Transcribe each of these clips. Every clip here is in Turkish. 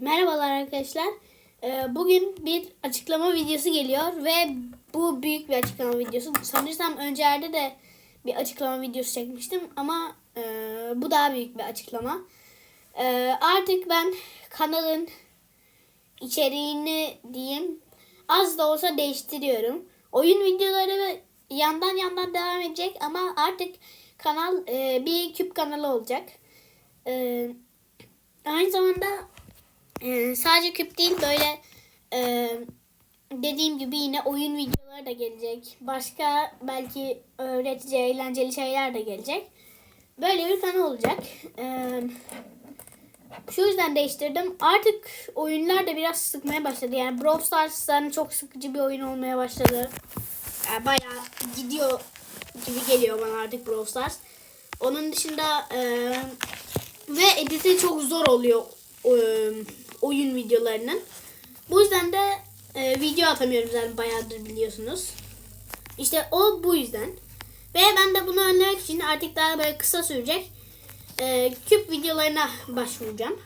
Merhabalar arkadaşlar. Ee, Bugün bir açıklama videosu geliyor ve bu büyük bir açıklama videosu. Sanırsam öncelerde de bir açıklama videosu çekmiştim ama e, bu daha büyük bir açıklama. E, artık ben kanalın içeriğini diyeyim az da olsa değiştiriyorum. Oyun videoları yandan yandan devam edecek ama artık kanal e, bir küp kanalı olacak. E, aynı zamanda ee, sadece küp değil böyle e, dediğim gibi yine oyun videoları da gelecek. Başka belki öğretici, eğlenceli şeyler de gelecek. Böyle bir kanal olacak. Ee, şu yüzden değiştirdim. Artık oyunlar da biraz sıkmaya başladı. Yani Brawl Stars'tan çok sıkıcı bir oyun olmaya başladı. Yani bayağı gidiyor gibi geliyor bana artık Brawl Stars. Onun dışında e, ve editi çok zor oluyor e, oyun videolarının. Bu yüzden de e, video atamıyorum zaten bayağıdır biliyorsunuz. İşte o bu yüzden. Ve ben de bunu önlemek için artık daha böyle kısa sürecek e, küp videolarına başvuracağım.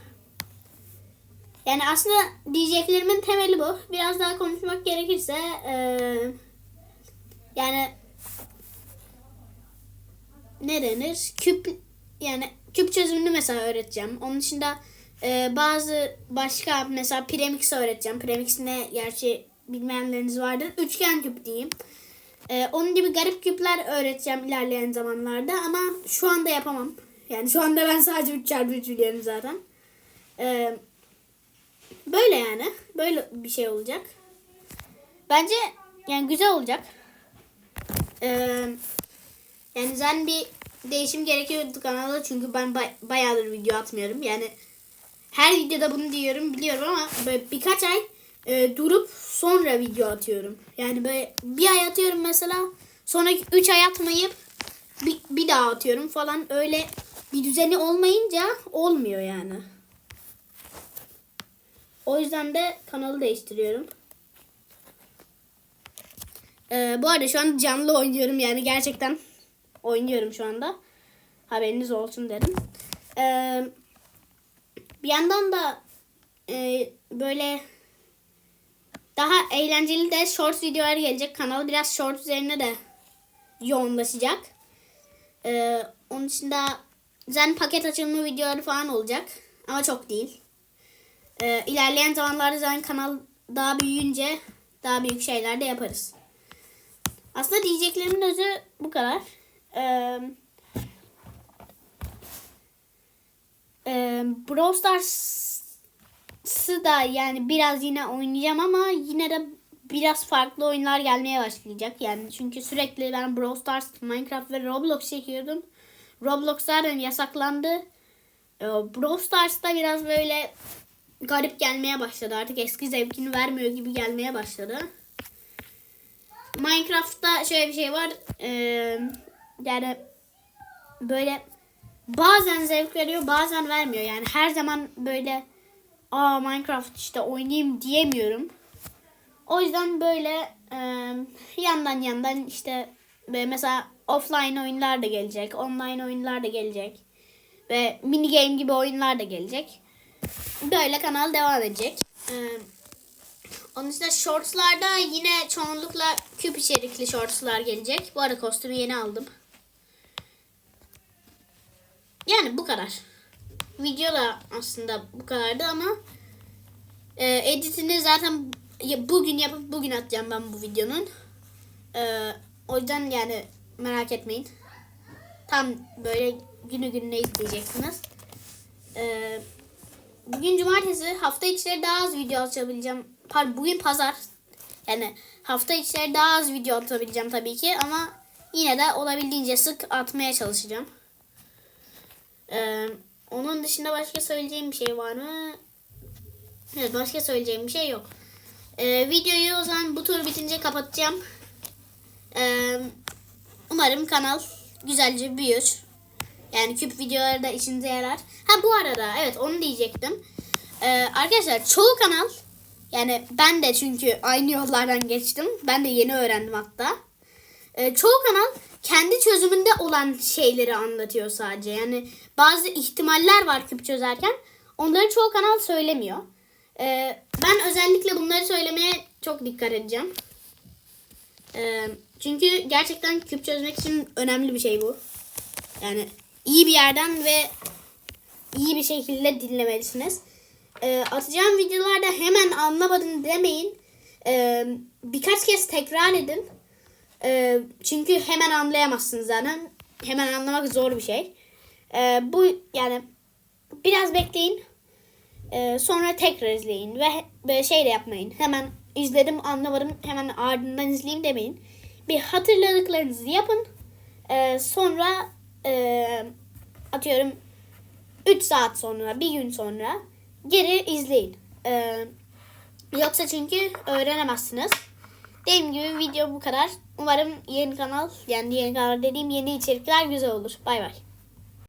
Yani aslında diyeceklerimin temeli bu. Biraz daha konuşmak gerekirse e, yani ne denir? Küp yani küp çözümünü mesela öğreteceğim. Onun dışında e, bazı başka mesela premix öğreteceğim. Premix ne gerçi bilmeyenleriniz vardır. Üçgen küp diyeyim. E, onun gibi garip küpler öğreteceğim ilerleyen zamanlarda ama şu anda yapamam. Yani şu anda ben sadece 3 çarpı 3 biliyorum zaten. E, böyle yani. Böyle bir şey olacak. Bence yani güzel olacak. E, yani zaten bir değişim gerekiyordu kanalda çünkü ben bay- bayağıdır video atmıyorum. Yani her videoda bunu diyorum biliyorum ama böyle birkaç ay e, durup sonra video atıyorum. Yani böyle bir ay atıyorum mesela sonra 3 ay atmayıp bir, bir daha atıyorum falan öyle bir düzeni olmayınca olmuyor yani. O yüzden de kanalı değiştiriyorum. Ee, bu arada şu an canlı oynuyorum yani gerçekten oynuyorum şu anda. Haberiniz olsun dedim. Ee, bir yandan da e, böyle daha eğlenceli de short videolar gelecek. Kanal biraz short üzerine de yoğunlaşacak. Ee, onun dışında zaten paket açılımı videoları falan olacak. Ama çok değil. Ee, ilerleyen zamanlarda zaten kanal daha büyüyünce daha büyük şeyler de yaparız. Aslında diyeceklerimin özü bu kadar. Ee, e, Brawl Stars'ı da yani biraz yine oynayacağım ama yine de biraz farklı oyunlar gelmeye başlayacak. Yani çünkü sürekli ben Brawl Stars, Minecraft ve Roblox çekiyordum. Roblox zaten yasaklandı. Ee, Brawl Stars'ta biraz böyle garip gelmeye başladı. Artık eski zevkini vermiyor gibi gelmeye başladı. Minecraft'ta şöyle bir şey var. Ee, yani böyle bazen zevk veriyor bazen vermiyor. Yani her zaman böyle aa Minecraft işte oynayayım diyemiyorum. O yüzden böyle e, yandan yandan işte ve mesela offline oyunlar da gelecek. Online oyunlar da gelecek. Ve mini game gibi oyunlar da gelecek. Böyle kanal devam edecek. E, onun dışında shortslarda yine çoğunlukla küp içerikli shortslar gelecek. Bu arada kostümü yeni aldım. Yani bu kadar. Video da aslında bu kadardı ama e, editini zaten bugün yapıp bugün atacağım ben bu videonun. E, o yüzden yani merak etmeyin. Tam böyle günü gününe izleyeceksiniz. E, bugün cumartesi hafta içleri daha az video atabileceğim. Pardon bugün pazar. Yani hafta içleri daha az video atabileceğim tabii ki ama yine de olabildiğince sık atmaya çalışacağım. Ee, onun dışında başka söyleyeceğim bir şey var mı? Evet başka söyleyeceğim bir şey yok. Ee, videoyu o zaman bu tur bitince kapatacağım. Ee, umarım kanal güzelce büyür. Yani küp videoları da işinize yarar. Ha bu arada evet onu diyecektim. Ee, arkadaşlar çoğu kanal yani ben de çünkü aynı yollardan geçtim. Ben de yeni öğrendim hatta. Ee, çoğu kanal kendi çözümünde olan şeyleri anlatıyor sadece. Yani bazı ihtimaller var küp çözerken. Onları çoğu kanal söylemiyor. Ee, ben özellikle bunları söylemeye çok dikkat edeceğim. Ee, çünkü gerçekten küp çözmek için önemli bir şey bu. Yani iyi bir yerden ve iyi bir şekilde dinlemelisiniz. Ee, atacağım videolarda hemen anlamadım demeyin. Ee, birkaç kez tekrar edin. Ee, çünkü hemen anlayamazsınız zaten. Hemen anlamak zor bir şey. Ee, bu yani biraz bekleyin. Ee, sonra tekrar izleyin ve böyle şey de yapmayın. Hemen izledim anlamadım hemen ardından izleyeyim demeyin. Bir hatırladıklarınızı yapın. Ee, sonra e, atıyorum 3 saat sonra bir gün sonra geri izleyin. Ee, yoksa çünkü öğrenemezsiniz. Dediğim gibi video bu kadar. Umarım yeni kanal yani yeni kanal dediğim yeni içerikler güzel olur. Bay bay.